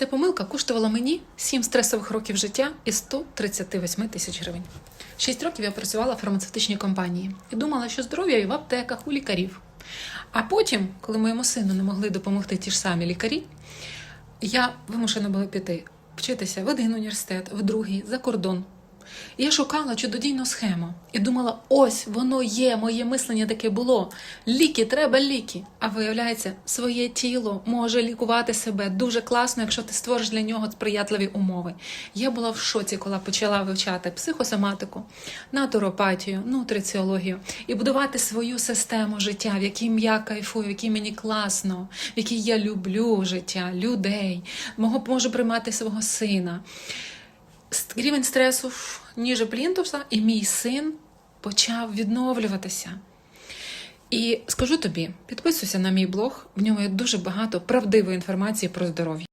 Ця помилка коштувала мені 7 стресових років життя і 138 тисяч гривень. Шість років я працювала в фармацевтичній компанії і думала, що здоров'я і в аптеках у лікарів. А потім, коли моєму сину не могли допомогти ті ж самі лікарі, я вимушена була піти вчитися в один університет, в другий, за кордон. Я шукала чудодійну схему і думала: ось воно є, моє мислення таке було. Ліки, треба ліки. А виявляється, своє тіло може лікувати себе дуже класно, якщо ти створиш для нього сприятливі умови. Я була в шоці, коли почала вивчати психосоматику, натуропатію, нутриціологію і будувати свою систему життя, в якій я кайфую, в якій мені класно, в якій я люблю життя, людей, можу приймати свого сина рівень стресу ніже плінтуса, і мій син почав відновлюватися. І скажу тобі, підписуйся на мій блог, в ньому є дуже багато правдивої інформації про здоров'я.